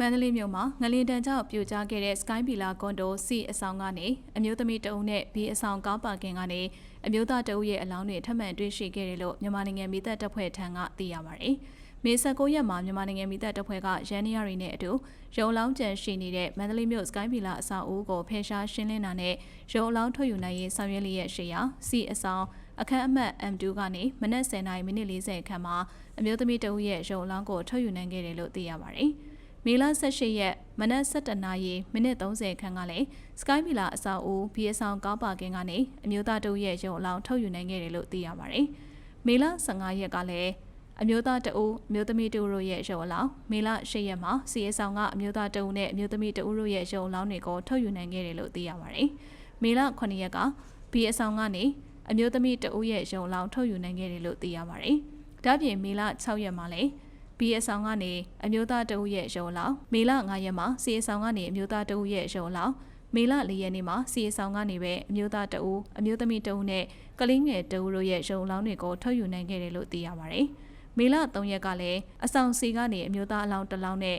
မန္တလေးမြို့မှာငလင်တန်ကြောင့်ပြိုကျခဲ့တဲ့ Sky Villa ကွန်ဒို C အဆောင်ကနေအမျိုးသမီးတအုပ်နဲ့ B အဆောင်ကားပါကင်ကနေအမျိုးသားတအုပ်ရဲ့အလောင်းတွေထပ်မံတွေ့ရှိခဲ့တယ်လို့မြန်မာနိုင်ငံမိသက်တပ်ဖွဲ့ထံကသိရပါတယ်။မေ19ရက်မှာမြန်မာနိုင်ငံမိသက်တပ်ဖွဲ့ကရန်နီယာရီနဲ့အတူရုံလောင်းကျန်ရှိနေတဲ့မန္တလေးမြို့ Sky Villa အဆောင်အဦးကိုဖယ်ရှားရှင်းလင်းတာနဲ့ရုံလောင်းထွက်ယူနိုင်ရေးဆောင်ရွက်လျက်ရှိရာ C အဆောင်အခန်းအမှတ် M2 ကနေမနက်10:40မိနစ်40ခန့်မှာအမျိုးသမီးတအုပ်ရဲ့ရုံလောင်းကိုထုတ်ယူနိုင်ခဲ့တယ်လို့သိရပါတယ်။ မေလ18ရက်မနက်7:00နာရီမိနစ်30ခန်းကလည်း Sky Villa အဆောက်အဦဘီအဆောင်ကားပါကင်ကနေအမျိုးသားတဦးရဲ့ရုံအလောင်းထုတ်ယူနိုင်ခဲ့တယ်လို့သိရပါတယ်။မေလ15ရက်ကလည်းအမျိုးသားတဦးအမျိုးသမီးတဦးတို့ရဲ့ရုံအလောင်းမေလ10ရက်မှာစီအဆောင်ကအမျိုးသားတဦးနဲ့အမျိုးသမီးတဦးတို့ရဲ့ရုံအလောင်းတွေကိုထုတ်ယူနိုင်ခဲ့တယ်လို့သိရပါတယ်။မေလ9ရက်ကဘီအဆောင်ကနေအမျိုးသမီးတဦးရဲ့ရုံအလောင်းထုတ်ယူနိုင်ခဲ့တယ်လို့သိရပါတယ်။ဒါ့ပြင်မေလ6ရက်မှာလည်း ဘီအဆောင်ကနေအမျိုးသားတဦးရဲ့ရုံလောင်မေလ9ရက်မှာစီအဆောင်ကနေအမျိုးသားတဦးရဲ့ရုံလောင်မေလ4ရက်နေ့မှာစီအဆောင်ကနေပဲအမျိုးသားတဦးအမျိုးသမီးတဦးနဲ့ကလေးငယ်တဦးတို့ရဲ့ရုံလောင်တွေကိုထုတ်ယူနိုင်ခဲ့တယ်လို့သိရပါတယ်။မေလ3ရက်ကလည်းအဆောင်စီကနေအမျိုးသားအလောင်းတစ်လောင်းနဲ့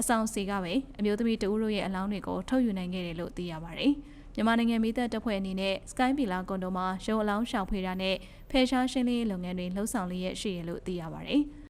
အဆောင်စီကပဲအမျိုးသမီးတဦးတို့ရဲ့အလောင်းတွေကိုထုတ်ယူနိုင်ခဲ့တယ်လို့သိရပါတယ်။မြန်မာနိုင်ငံမိသက်တပ်ဖွဲ့အနေနဲ့ Sky Villa ကွန်ဒိုမှာရုံအလောင်းရှောင်ဖေးတာနဲ့ဖယ်ရှားရှင်းလင်းရေးလုပ်ငန်းတွေလှုပ်ဆောင်လျက်ရှိရလို့သိရပါတယ်။